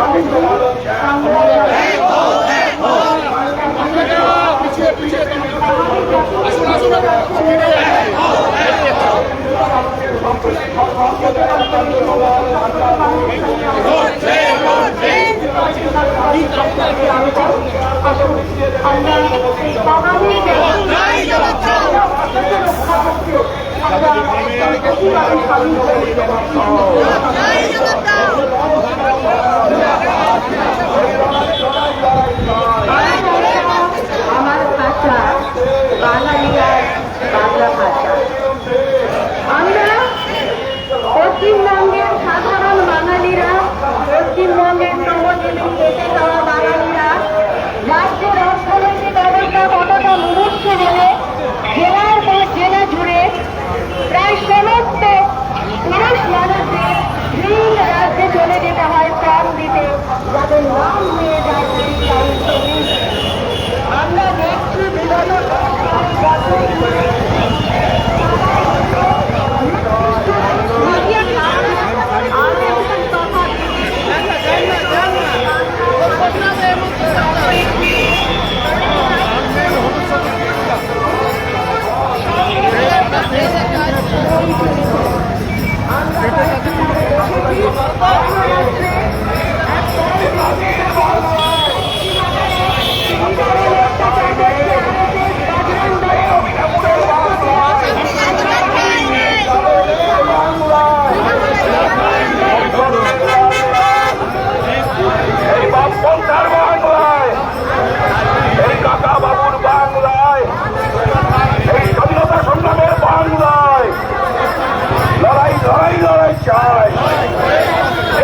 আমার এই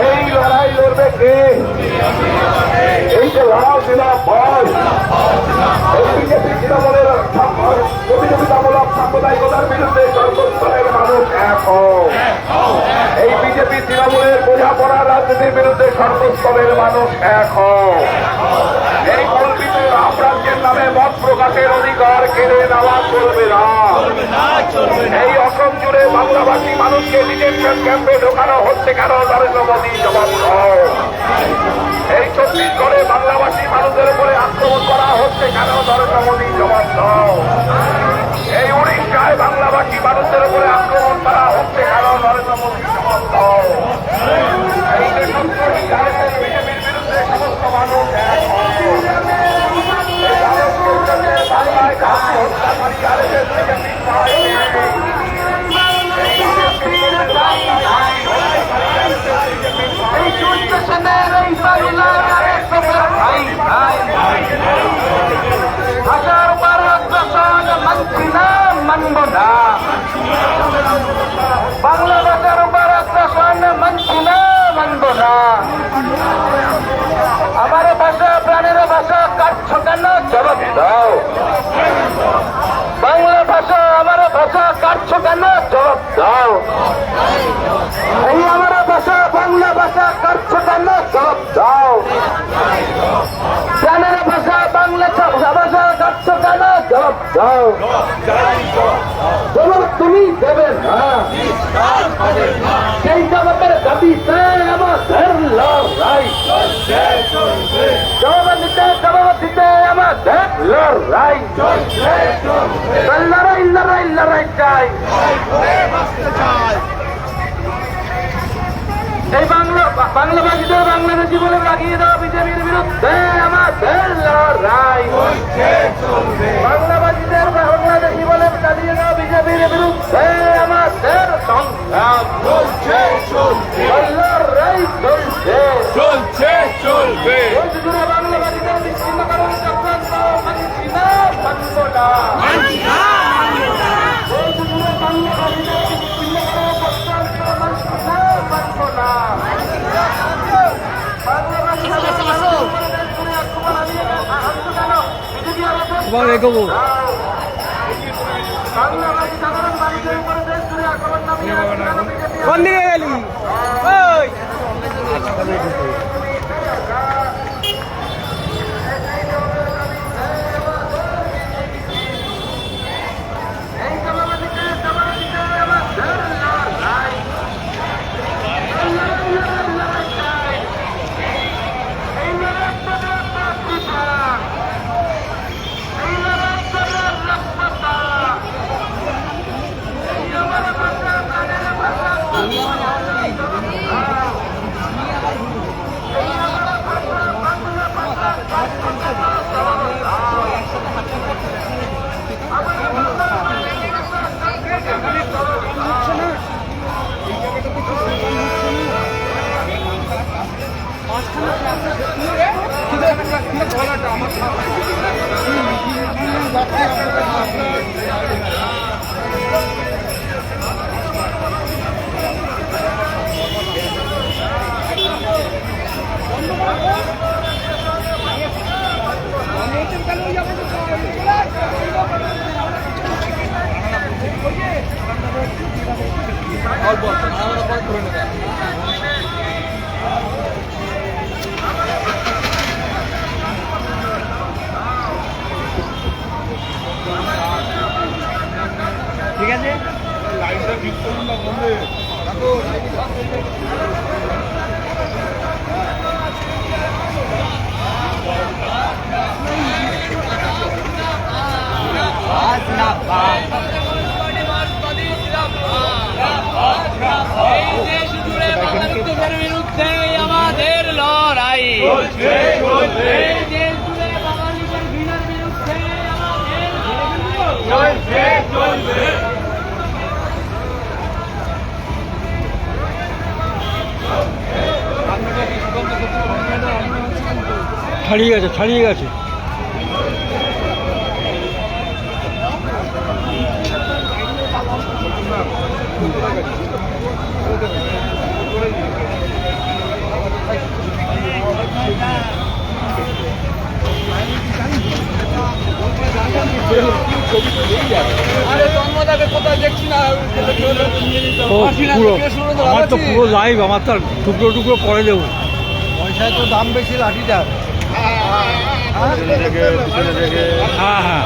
এই লড়াই লড়বে কে এই যে লড়াও দিলা বল এই বিজেপি তৃণমূলের প্রতিযোগিতামূলক সাম্প্রদায়িকতার বিরুদ্ধে সর্বস্তরের মানুষ এক। এই বিজেপি তৃণমূলের বোঝাপড়া রাজনীতির বিরুদ্ধে সর্বস্তরের মানুষ এক। এই কল্পিত নামে মত প্রকাশের অধিকার কেড়ে নেওয়া চলবে না। এই অসম জুড়ে বাংলাভাষী মানুষকে ডিটেনশন ক্যাম্পে ঢোকানো হচ্ছে কেন নরেন্দ্র মোদী জবাব এই ছত্তিশগড়ে বাংলাভাষী মানুষের উপরে আক্রমণ করা হচ্ছে কেন নরেন্দ্র মোদী জবাব এই উড়িষ্যায় বাংলাভাষী মানুষের উপরে আক্রমণ করা হচ্ছে কেন নরেন্দ্র মোদী জবাব দাও। এই যে নেই। হাজার বারো দশক মানছি না মানব না বাংলা ভাষার বারো দশক মানছি না মানব না আমার ভাষা, প্রাণের ভাষা কাটছ কেন জবাব দাও ভাষা কাটছ কেন? জবাব দাও। এই বাংলা বাংলাভাষীদের বাংলাদেশি বলে লাগিয়ে দেওয়া বিজেপির বিরুদ্ধে আমাদের লড়াই বাংলাভাষীদের বাংলাদেশি বলে চালিয়ে দেওয়া বিজেপির বিরুদ্ধে আমাদের সংগ্রাম। লড়াই চলছে। চলছে চলবে। বাংলাভাষীদের বিচ্ছিন্নকরণ চক্রান্ত মানছি না। মানব না। আক্রমণ এগোবো কোন দিকে গেলি ওই আমার আছে। আমাদের লড়াই। ছাড়িয়ে গেছে ছাড়িয়ে গেছে। আমার তো পুরো লাইভ আমার তো টুকরো টুকরো পরে দেবো। পয়সায় তো দাম বেশি লাঠিটার হ্যাঁ হ্যাঁ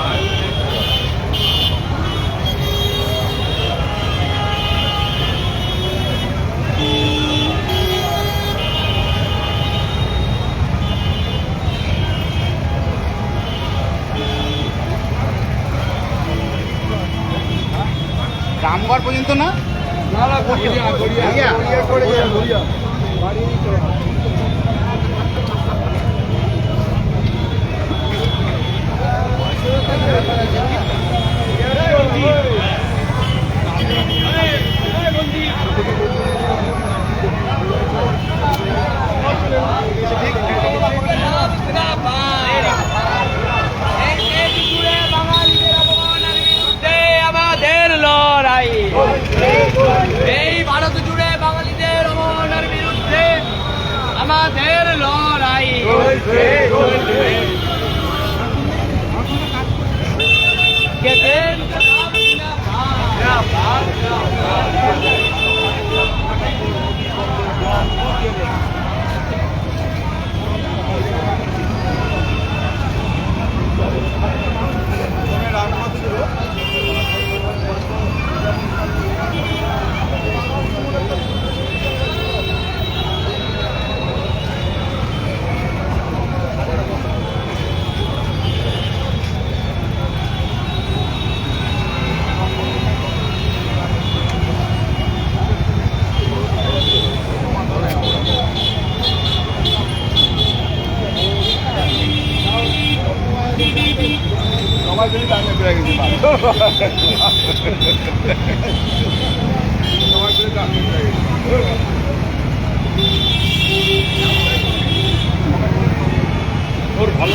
রামগড় পর্যন্ত না এই দেশ জুড়ে বাঙালিদের অপমানের বিরুদ্ধে এই ভারত জুড়ে বাঙালিদের অপমানের বিরুদ্ধে আমাদের লড়াই। શકે છે Yeah. সবাই মিলে টাকা পেয়ে গেছি সবাই মিলে টাকা পেয়ে ভালো